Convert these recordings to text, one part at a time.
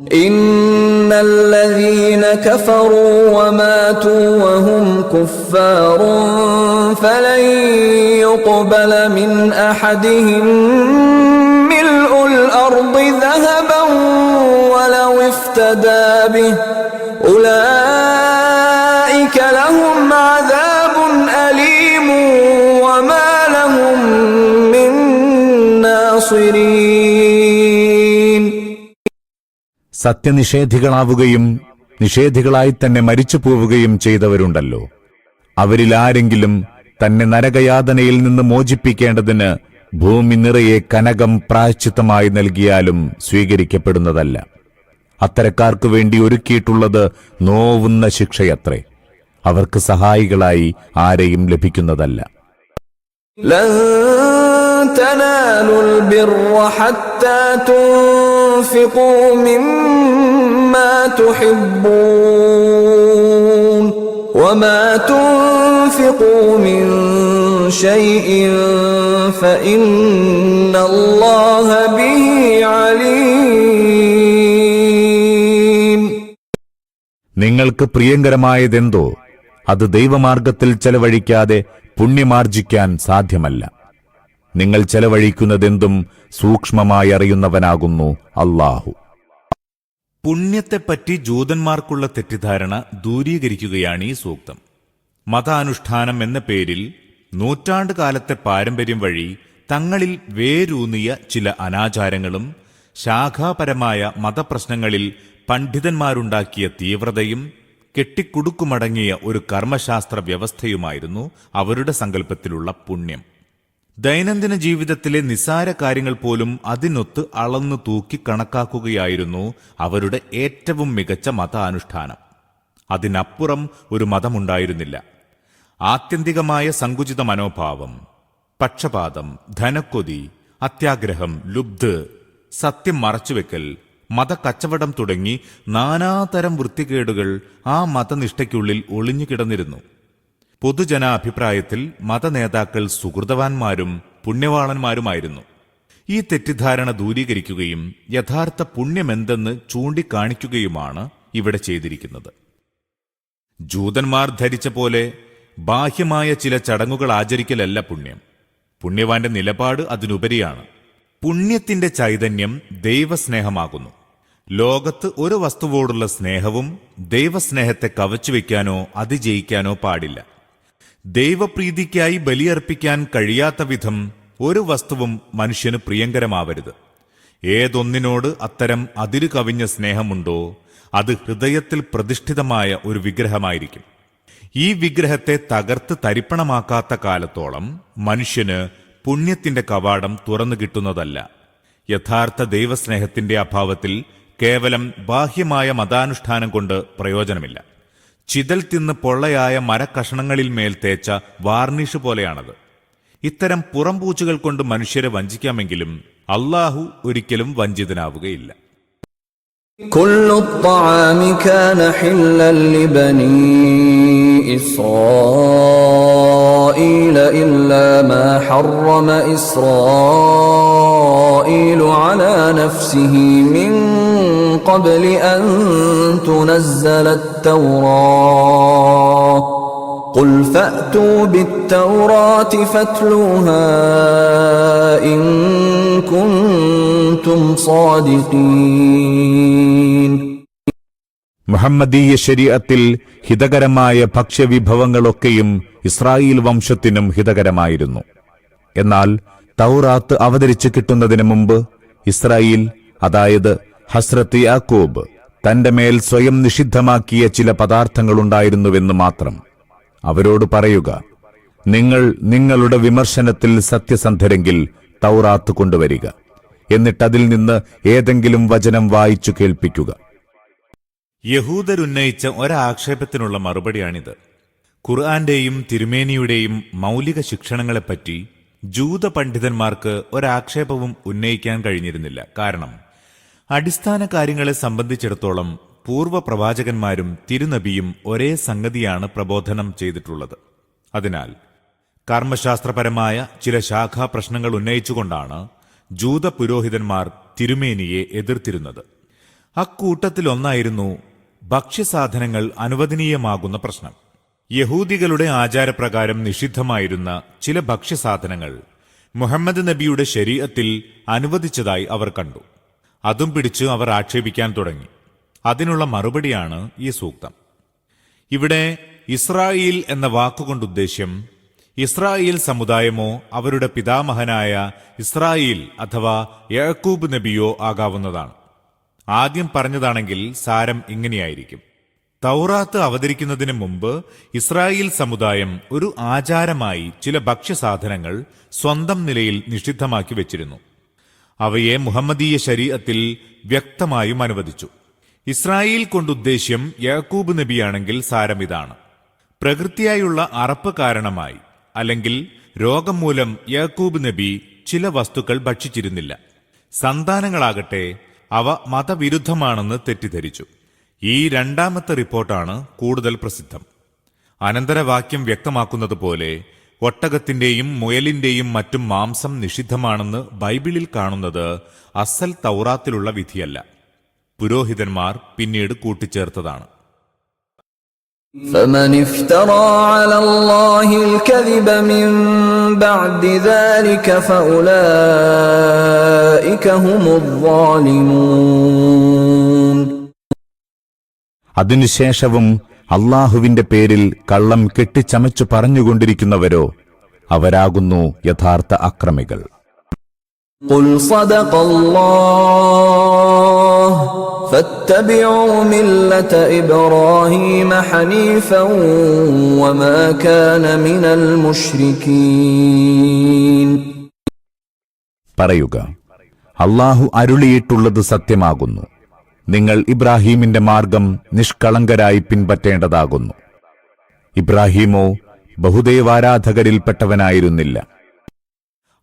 إن الذين كفروا وماتوا وهم كفار فلن يقبل من أحدهم ملء الأرض ذهبا ولو افتدى به أولئك لهم عذاب أليم وما لهم من ناصرين സത്യനിഷേധികളാവുകയും നിഷേധികളായി തന്നെ മരിച്ചു പോവുകയും ചെയ്തവരുണ്ടല്ലോ. അവരിൽ ആരെങ്കിലും തന്നെ നരകയാതനയിൽ നിന്ന് മോചിപ്പിക്കേണ്ടതിന് ഭൂമി നിറയെ കനകം പ്രായച്ചിത്തമായി നൽകിയാലും സ്വീകരിക്കപ്പെടുന്നതല്ല. അത്തരക്കാർക്ക് വേണ്ടി ഒരുക്കിയിട്ടുള്ളത് നോവുന്ന ശിക്ഷയത്രേ. അവർക്ക് സഹായികളായി ആരെയും ലഭിക്കുന്നതല്ല. تنالوا البر حتى تنفقوا مما تحبون وما تنفقوا من شيء فإن الله به عليم നിങ്ങൾക്ക് പ്രിയങ്കരമായതെന്തോ അത് ദൈവമാർഗത്തിൽ ചെലവഴിക്കാതെ പുണ്യമാർജിക്കാൻ സാധ്യമല്ല നിങ്ങൾ ചെലവഴിക്കുന്നതെന്തും സൂക്ഷ്മമായി അറിയുന്നവനാകുന്നു അല്ലാഹു. പുണ്യത്തെപ്പറ്റി ജൂതന്മാർക്കുള്ള തെറ്റിദ്ധാരണ ദൂരീകരിക്കുകയാണ് ഈ സൂക്തം. മതാനുഷ്ഠാനം എന്ന പേരിൽ നൂറ്റാണ്ട് കാലത്തെ പാരമ്പര്യം വഴി തങ്ങളിൽ വേരൂന്നിയ ചില അനാചാരങ്ങളും ശാഖാപരമായ മതപ്രശ്നങ്ങളിൽ പണ്ഡിതന്മാരുണ്ടാക്കിയ തീവ്രതയും കെട്ടിക്കുടുക്കുമടങ്ങിയ ഒരു കർമ്മശാസ്ത്ര വ്യവസ്ഥയുമായിരുന്നു അവരുടെ സങ്കല്പത്തിലുള്ള പുണ്യം. ദൈനംദിന ജീവിതത്തിലെ നിസാര കാര്യങ്ങൾ പോലും അതിനൊത്ത് അളന്നു തൂക്കി കണക്കാക്കുകയായിരുന്നു അവരുടെ ഏറ്റവും മികച്ച മതാനുഷ്ഠാനം. അതിനപ്പുറം ഒരു മതമുണ്ടായിരുന്നില്ല. ആത്യന്തികമായ സങ്കുചിത മനോഭാവം പക്ഷപാതം ധനക്കൊതി അത്യാഗ്രഹം ലുബ്ധ് സത്യം മറച്ചുവെക്കൽ മതക്കച്ചവടം തുടങ്ങി നാനാതരം വൃത്തികേടുകൾ ആ മതനിഷ്ഠയ്ക്കുള്ളിൽ ഒളിഞ്ഞുകിടന്നിരുന്നു. പൊതുജന അഭിപ്രായത്തിൽ മതനേതാക്കൾ സുഹൃതവാന്മാരും പുണ്യവാളന്മാരുമായിരുന്നു. ഈ തെറ്റിദ്ധാരണ ദൂരീകരിക്കുകയും യഥാർത്ഥ പുണ്യമെന്തെന്ന് ചൂണ്ടിക്കാണിക്കുകയുമാണ് ഇവിടെ ചെയ്തിരിക്കുന്നത്. ജൂതന്മാർ ധരിച്ച പോലെ ബാഹ്യമായ ചില ചടങ്ങുകൾ ആചരിക്കലല്ല പുണ്യം. പുണ്യവാന്റെ നിലപാട് അതിനുപരിയാണ്. പുണ്യത്തിന്റെ ചൈതന്യം ദൈവസ്നേഹമാകുന്നു. ലോകത്ത് ഒരു വസ്തുവോടുള്ള സ്നേഹവും ദൈവസ്നേഹത്തെ കവച്ചുവെക്കാനോ അതിജയിക്കാനോ പാടില്ല. ദൈവപ്രീതിക്കായി ബലിയർപ്പിക്കാൻ കഴിയാത്ത വിധം ഒരു വസ്തുവും മനുഷ്യന് പ്രിയങ്കരമാവരുത്. ഏതൊന്നിനോട് അത്തരം അതിരു കവിഞ്ഞ സ്നേഹമുണ്ടോ അത് ഹൃദയത്തിൽ പ്രതിഷ്ഠിതമായ ഒരു വിഗ്രഹമായിരിക്കും. ഈ വിഗ്രഹത്തെ തകർത്ത് തരിപ്പണമാക്കാത്ത കാലത്തോളം മനുഷ്യന് പുണ്യത്തിന്റെ കവാടം തുറന്നു കിട്ടുന്നതല്ല. യഥാർത്ഥ ദൈവസ്നേഹത്തിന്റെ അഭാവത്തിൽ കേവലം ബാഹ്യമായ മതാനുഷ്ഠാനം കൊണ്ട് പ്രയോജനമില്ല. ചിതൽ തിന്ന് പൊള്ളയായ മരക്കഷണങ്ങളിൽ മേൽ തേച്ച വാർണിഷ് പോലെയാണത് ഇത്തരം പുറംപൂച്ചുകൾ കൊണ്ട് മനുഷ്യരെ വഞ്ചിക്കാമെങ്കിലും അള്ളാഹു ഒരിക്കലും വഞ്ചിതനാവുകയില്ല كل الطعام كان حلا لبني إسرائيل إلا ما حرم إسرائيل على نفسه من قبل أن تنزل التوراة قل فأتوا بالتوراة فاتلوها إن كنتم صادقين മുഹമ്മദീയ ശരീഅത്തിൽ ഹിതകരമായ ഭക്ഷ്യവിഭവങ്ങളൊക്കെയും ഇസ്രായേൽ വംശത്തിനും ഹിതകരമായിരുന്നു എന്നാൽ തൗറാത്ത് അവതരിച്ചു കിട്ടുന്നതിന് മുമ്പ് ഇസ്രായേൽ അതായത് ഹസ്രത്ത് യാക്കൂബ് തന്റെ മേൽ സ്വയം നിഷിദ്ധമാക്കിയ ചില പദാർത്ഥങ്ങളുണ്ടായിരുന്നുവെന്ന് മാത്രം. അവരോട് പറയുക നിങ്ങൾ നിങ്ങളുടെ വിമർശനത്തിൽ സത്യസന്ധരെങ്കിൽ തൗറാത്ത് കൊണ്ടുവരിക എന്നിട്ടതിൽ നിന്ന് ഏതെങ്കിലും വചനം വായിച്ചു കേൾപ്പിക്കുക. യഹൂദരുന്നയിച്ച ഒരാക്ഷേപത്തിനുള്ള മറുപടിയാണിത്. ഖുർആന്റെയും തിരുമേനിയുടെയും മൗലിക ശിക്ഷണങ്ങളെപ്പറ്റി ജൂത പണ്ഡിതന്മാർക്ക് ഒരാക്ഷേപവും ഉന്നയിക്കാൻ കഴിഞ്ഞിരുന്നില്ല. കാരണം അടിസ്ഥാന കാര്യങ്ങളെ സംബന്ധിച്ചിടത്തോളം പൂർവ പ്രവാചകന്മാരും തിരുനബിയും ഒരേ സംഗതിയാണ് പ്രബോധനം ചെയ്തിട്ടുള്ളത്. അതിനാൽ കർമ്മശാസ്ത്രപരമായ ചില ശാഖാ പ്രശ്നങ്ങൾ ഉന്നയിച്ചുകൊണ്ടാണ് ജൂത പുരോഹിതന്മാർ തിരുമേനിയെ എതിർത്തിരുന്നത്. അക്കൂട്ടത്തിലൊന്നായിരുന്നു ഭക്ഷ്യസാധനങ്ങൾ അനുവദനീയമാകുന്ന പ്രശ്നം. യഹൂദികളുടെ ആചാരപ്രകാരം നിഷിദ്ധമായിരുന്ന ചില ഭക്ഷ്യസാധനങ്ങൾ മുഹമ്മദ് നബിയുടെ ശരീരത്തിൽ അനുവദിച്ചതായി അവർ കണ്ടു. അതും പിടിച്ച് അവർ ആക്ഷേപിക്കാൻ തുടങ്ങി. അതിനുള്ള മറുപടിയാണ് ഈ സൂക്തം. ഇവിടെ ഇസ്രായേൽ എന്ന വാക്കുകൊണ്ട് ഉദ്ദേശ്യം ഇസ്രായേൽ സമുദായമോ അവരുടെ പിതാമഹനായ ഇസ്രായേൽ അഥവാ യഹക്കൂബ് നബിയോ ആകാവുന്നതാണ്. ആദ്യം പറഞ്ഞതാണെങ്കിൽ സാരം ഇങ്ങനെയായിരിക്കും. തൗറാത്ത് അവതരിക്കുന്നതിന് മുമ്പ് ഇസ്രായേൽ സമുദായം ഒരു ആചാരമായി ചില ഭക്ഷ്യസാധനങ്ങൾ സ്വന്തം നിലയിൽ നിഷിദ്ധമാക്കി വെച്ചിരുന്നു. അവയെ മുഹമ്മദീയ ശരീഅത്തിൽ വ്യക്തമായും അനുവദിച്ചു. ഇസ്രായേൽ കൊണ്ടുദ്ദേശ്യം യാക്കൂബ് നബിയാണെങ്കിൽ സാരമിതാണ് പ്രകൃതിയായുള്ള അറപ്പ് കാരണമായി അല്ലെങ്കിൽ രോഗം മൂലം യാക്കൂബ് നബി ചില വസ്തുക്കൾ ഭക്ഷിച്ചിരുന്നില്ല. സന്താനങ്ങളാകട്ടെ അവ മതവിരുദ്ധമാണെന്ന് തെറ്റിദ്ധരിച്ചു. ഈ രണ്ടാമത്തെ റിപ്പോർട്ടാണ് കൂടുതൽ പ്രസിദ്ധം അനന്തരവാക്യം വ്യക്തമാക്കുന്നത് പോലെ ഒട്ടകത്തിന്റെയും മുയലിന്റെയും മറ്റും മാംസം നിഷിദ്ധമാണെന്ന് ബൈബിളിൽ കാണുന്നത് അസൽ തൗറാത്തിലുള്ള വിധിയല്ല പുരോഹിതന്മാർ പിന്നീട് കൂട്ടിച്ചേർത്തതാണ് فمن افترى على الله الكذب من بعد ذلك فأولئك هم الظالمون അതിനുശേഷവും അള്ളാഹുവിന്റെ പേരിൽ കള്ളം കെട്ടിച്ചമച്ചു പറഞ്ഞുകൊണ്ടിരിക്കുന്നവരോ അവരാകുന്നു യഥാർത്ഥ അക്രമികൾ قل صدق الله فاتبعوا ملة إبراهيم حنيفا وما كان من المشركين പറയുക അള്ളാഹു അരുളിയിട്ടുള്ളത് സത്യമാകുന്നു നിങ്ങൾ ഇബ്രാഹീമിന്റെ മാർഗം നിഷ്കളങ്കരായി പിൻപറ്റേണ്ടതാകുന്നു. ഇബ്രാഹീമോ ബഹുദൈവാരാധകരിൽപ്പെട്ടവനായിരുന്നില്ല.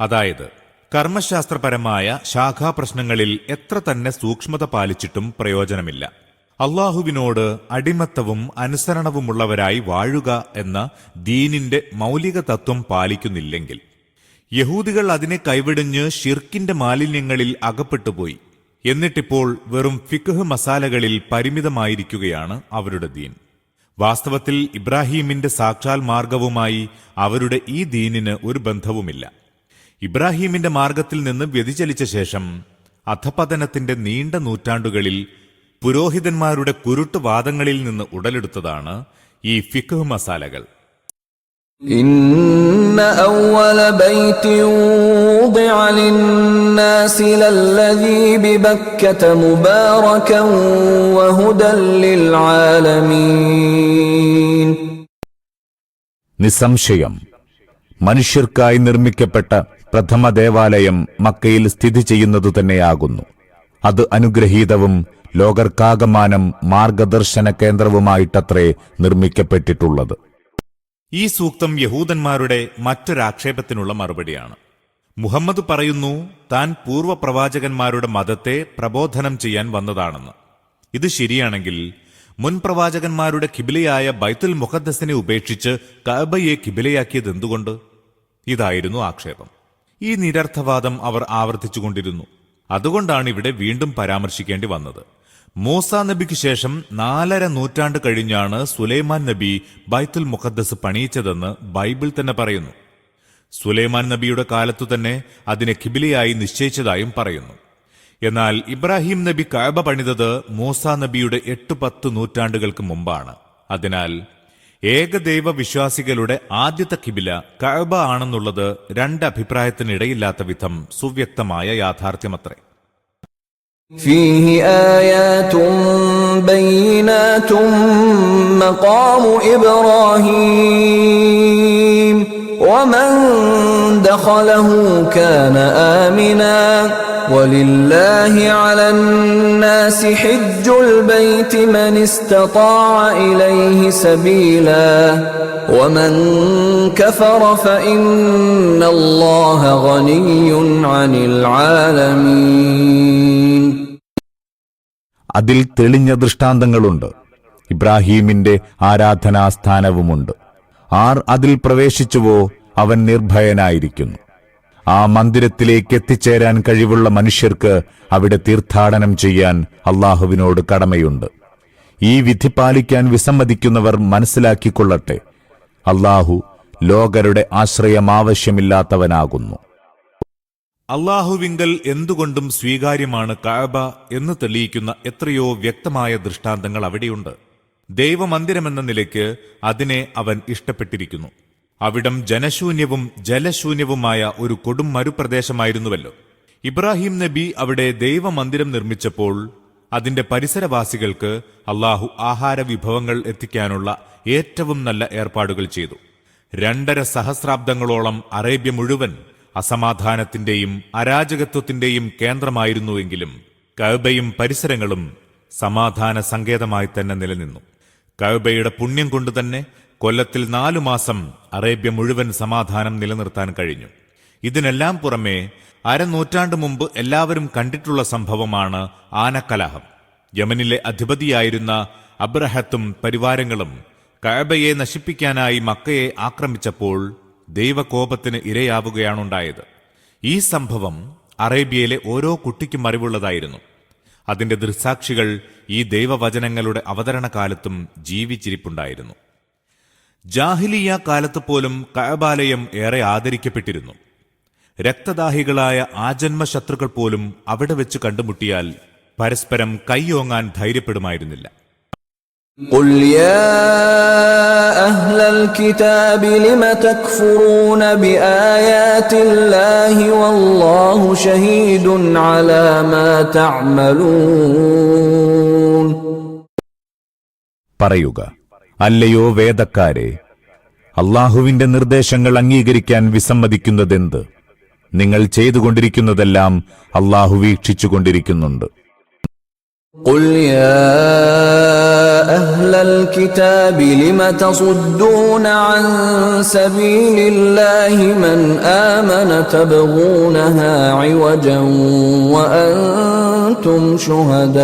അതായത് കർമ്മശാസ്ത്രപരമായ ശാഖാപ്രശ്നങ്ങളിൽ എത്ര തന്നെ സൂക്ഷ്മത പാലിച്ചിട്ടും പ്രയോജനമില്ല. അള്ളാഹുവിനോട് അടിമത്തവും അനുസരണവുമുള്ളവരായി വാഴുക എന്ന ദീനിന്റെ മൗലിക തത്വം പാലിക്കുന്നില്ലെങ്കിൽ യഹൂദികൾ അതിനെ കൈവിടിഞ്ഞ് ഷിർക്കിന്റെ മാലിന്യങ്ങളിൽ അകപ്പെട്ടുപോയി. എന്നിട്ടിപ്പോൾ വെറും ഫിഖ് മസാലകളിൽ പരിമിതമായിരിക്കുകയാണ് അവരുടെ ദീൻ. വാസ്തവത്തിൽ ഇബ്രാഹീമിന്റെ സാക്ഷാൽ മാർഗവുമായി അവരുടെ ഈ ദീനിന് ഒരു ബന്ധവുമില്ല. ഇബ്രാഹീമിന്റെ മാർഗത്തിൽ നിന്ന് വ്യതിചലിച്ച ശേഷം അധപതനത്തിന്റെ നീണ്ട നൂറ്റാണ്ടുകളിൽ പുരോഹിതന്മാരുടെ കുരുട്ടുവാദങ്ങളിൽ നിന്ന് ഉടലെടുത്തതാണ് ഈ ഫിഖ് മസാലകൾ. إن أول بيت وضع للناس للذي ببكة مباركا وهدى للعالمين നിസ്സംശയം മനുഷ്യർക്കായി നിർമ്മിക്കപ്പെട്ട പ്രഥമ ദേവാലയം മക്കയിൽ സ്ഥിതി ചെയ്യുന്നതു തന്നെയാകുന്നു അത് അനുഗ്രഹീതവും ലോകർക്കാകമാനം മാർഗദർശന കേന്ദ്രവുമായിട്ടത്രേ നിർമ്മിക്കപ്പെട്ടിട്ടുള്ളത് ഈ സൂക്തം യഹൂദന്മാരുടെ മറ്റൊരാക്ഷേപത്തിനുള്ള മറുപടിയാണ്. മുഹമ്മദ് പറയുന്നു താൻ പൂർവ പ്രവാചകന്മാരുടെ മതത്തെ പ്രബോധനം ചെയ്യാൻ വന്നതാണെന്ന്. ഇത് ശരിയാണെങ്കിൽ മുൻ പ്രവാചകന്മാരുടെ കിബിലയായ ബൈത്തുൽ മുഖദ്ദസിനെ ഉപേക്ഷിച്ച് കഅബയെ കിബിലയാക്കിയത് എന്തുകൊണ്ട്? ഇതായിരുന്നു ആക്ഷേപം. ഈ നിരർത്ഥവാദം അവർ ആവർത്തിച്ചുകൊണ്ടിരുന്നു. അതുകൊണ്ടാണ് ഇവിടെ വീണ്ടും പരാമർശിക്കേണ്ടി വന്നത്. മൂസ നബിക്ക് ശേഷം നാലര നൂറ്റാണ്ട് കഴിഞ്ഞാണ് സുലൈമാൻ നബി ബൈത്തുൽ മുഖദ്ദസ് പണിയിച്ചതെന്ന് ബൈബിൾ തന്നെ പറയുന്നു. സുലൈമാൻ നബിയുടെ കാലത്തു തന്നെ അതിനെ കിബിലയായി നിശ്ചയിച്ചതായും പറയുന്നു. എന്നാൽ ഇബ്രാഹിം നബി കഅബ പണിതത് മൂസ നബിയുടെ എട്ട് പത്ത് നൂറ്റാണ്ടുകൾക്ക് മുമ്പാണ്. അതിനാൽ ഏകദൈവ വിശ്വാസികളുടെ ആദ്യത്തെ കിബില കഅബ ആണെന്നുള്ളത് രണ്ട് അഭിപ്രായത്തിനിടയില്ലാത്ത വിധം സുവ്യക്തമായ യാഥാർത്ഥ്യമത്രേ. فيه آيات بينات مقام إبراهيم ومن دخله كان آمنا ولله على الناس حج البيت من استطاع إليه سبيلا ومن كفر فإن الله غني عن العالمين അതിൽ തെളിഞ്ഞ ദൃഷ്ടാന്തങ്ങളുണ്ട്. ഇബ്രാഹീമിന്റെ ആരാധനാസ്ഥാനവുമുണ്ട്. ആർ അതിൽ പ്രവേശിച്ചുവോ അവൻ നിർഭയനായിരിക്കുന്നു. ആ മന്ദിരത്തിലേക്ക് എത്തിച്ചേരാൻ കഴിവുള്ള മനുഷ്യർക്ക് അവിടെ തീർത്ഥാടനം ചെയ്യാൻ അള്ളാഹുവിനോട് കടമയുണ്ട്. ഈ വിധി പാലിക്കാൻ വിസമ്മതിക്കുന്നവർ മനസ്സിലാക്കിക്കൊള്ളട്ടെ. അള്ളാഹു ലോകരുടെ ആശ്രയം ആവശ്യമില്ലാത്തവനാകുന്നു. അള്ളാഹുവിങ്കൽ എന്തുകൊണ്ടും സ്വീകാര്യമാണ് കഅബ എന്ന് തെളിയിക്കുന്ന എത്രയോ വ്യക്തമായ ദൃഷ്ടാന്തങ്ങൾ അവിടെയുണ്ട്. ദൈവമന്ദിരമെന്ന നിലയ്ക്ക് അതിനെ അവൻ ഇഷ്ടപ്പെട്ടിരിക്കുന്നു. അവിടം ജനശൂന്യവും ജലശൂന്യവുമായ ഒരു കൊടും മരുപ്രദേശമായിരുന്നുവല്ലോ. ഇബ്രാഹിം നബി അവിടെ ദൈവമന്ദിരം നിർമ്മിച്ചപ്പോൾ അതിന്റെ പരിസരവാസികൾക്ക് അള്ളാഹു ആഹാര വിഭവങ്ങൾ എത്തിക്കാനുള്ള ഏറ്റവും നല്ല ഏർപ്പാടുകൾ ചെയ്തു. രണ്ടര സഹസ്രാബ്ദങ്ങളോളം അറേബ്യ മുഴുവൻ അസമാധാനത്തിന്റെയും അരാജകത്വത്തിന്റെയും കേന്ദ്രമായിരുന്നുവെങ്കിലും കഅബയും പരിസരങ്ങളും സമാധാന സങ്കേതമായി തന്നെ നിലനിന്നു. കഅബയുടെ പുണ്യം കൊണ്ടുതന്നെ കൊല്ലത്തിൽ നാലു മാസം അറേബ്യ മുഴുവൻ സമാധാനം നിലനിർത്താൻ കഴിഞ്ഞു. ഇതിനെല്ലാം പുറമെ അരനൂറ്റാണ്ട് മുമ്പ് എല്ലാവരും കണ്ടിട്ടുള്ള സംഭവമാണ് ആനക്കലഹം. യമനിലെ അധിപതിയായിരുന്ന അബ്രഹത്തും പരിവാരങ്ങളും കഅബയെ നശിപ്പിക്കാനായി മക്കയെ ആക്രമിച്ചപ്പോൾ ദൈവകോപത്തിന് ഇരയാവുകയാണുണ്ടായത്. ഈ സംഭവം അറേബ്യയിലെ ഓരോ കുട്ടിക്കും അറിവുള്ളതായിരുന്നു. അതിന്റെ ദൃസാക്ഷികൾ ഈ ദൈവവചനങ്ങളുടെ അവതരണ കാലത്തും ജീവിച്ചിരിപ്പുണ്ടായിരുന്നു. ജാഹിലിയ കാലത്ത് പോലും കഅബാലയം ഏറെ ആദരിക്കപ്പെട്ടിരുന്നു. രക്തദാഹികളായ ആജന്മ ശത്രുക്കൾ പോലും അവിടെ വെച്ച് കണ്ടുമുട്ടിയാൽ പരസ്പരം കൈയോങ്ങാൻ ധൈര്യപ്പെടുമായിരുന്നില്ല. قل يا أهل الكتاب لم تكفرون بآيات الله والله شهيد على ما تعملون പറയുക അല്ലയോ വേദക്കാരെ അള്ളാഹുവിന്റെ നിർദ്ദേശങ്ങൾ അംഗീകരിക്കാൻ വിസമ്മതിക്കുന്നതെന്ത് നിങ്ങൾ ചെയ്തുകൊണ്ടിരിക്കുന്നതെല്ലാം അള്ളാഹു വീക്ഷിച്ചുകൊണ്ടിരിക്കുന്നുണ്ട് قل يا أهل الكتاب لم تصدون عن سبيل الله من آمن تبغونها عوجا وأنتم شهداء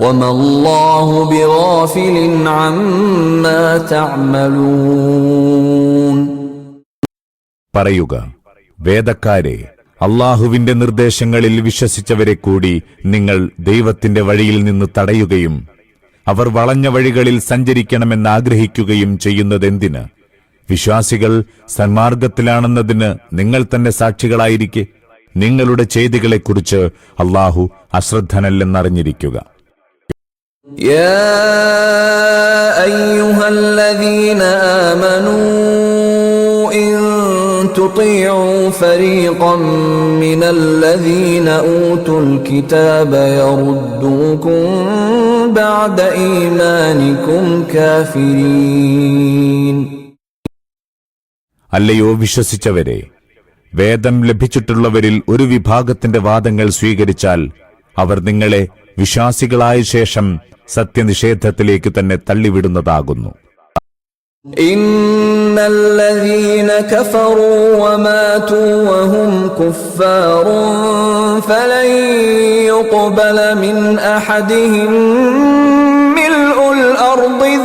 وما الله بغافل عما تعملون പറയുക വേദക്കാരെ അള്ളാഹുവിന്റെ നിർദ്ദേശങ്ങളിൽ വിശ്വസിച്ചവരെ കൂടി നിങ്ങൾ ദൈവത്തിന്റെ വഴിയിൽ നിന്ന് തടയുകയും അവർ വളഞ്ഞ വഴികളിൽ സഞ്ചരിക്കണമെന്ന് ആഗ്രഹിക്കുകയും ചെയ്യുന്നതെന്തിന് വിശ്വാസികൾ സന്മാർഗത്തിലാണെന്നതിന് നിങ്ങൾ തന്നെ സാക്ഷികളായിരിക്കെ നിങ്ങളുടെ ചെയ്തികളെക്കുറിച്ച് അള്ളാഹു അശ്രദ്ധനല്ലെന്നറിഞ്ഞിരിക്കുക يا أيها الذين آمنوا إن تطيعوا فريقا من الذين أوتوا الكتاب يردوكم بعد إيمانكم كافرين അല്ലയോ വിശ്വസിച്ചവരെ വേദം ലഭിച്ചിട്ടുള്ളവരിൽ ഒരു വിഭാഗത്തിന്റെ വാദങ്ങൾ സ്വീകരിച്ചാൽ അവർ നിങ്ങളെ വിശ്വാസികളായ ശേഷം സത്യനിഷേധത്തിലേക്ക് തന്നെ തള്ളിവിടുന്നതാകുന്നു إن الذين كفروا وماتوا وهم كفار فلن يقبل من أحدهم ملء الأرض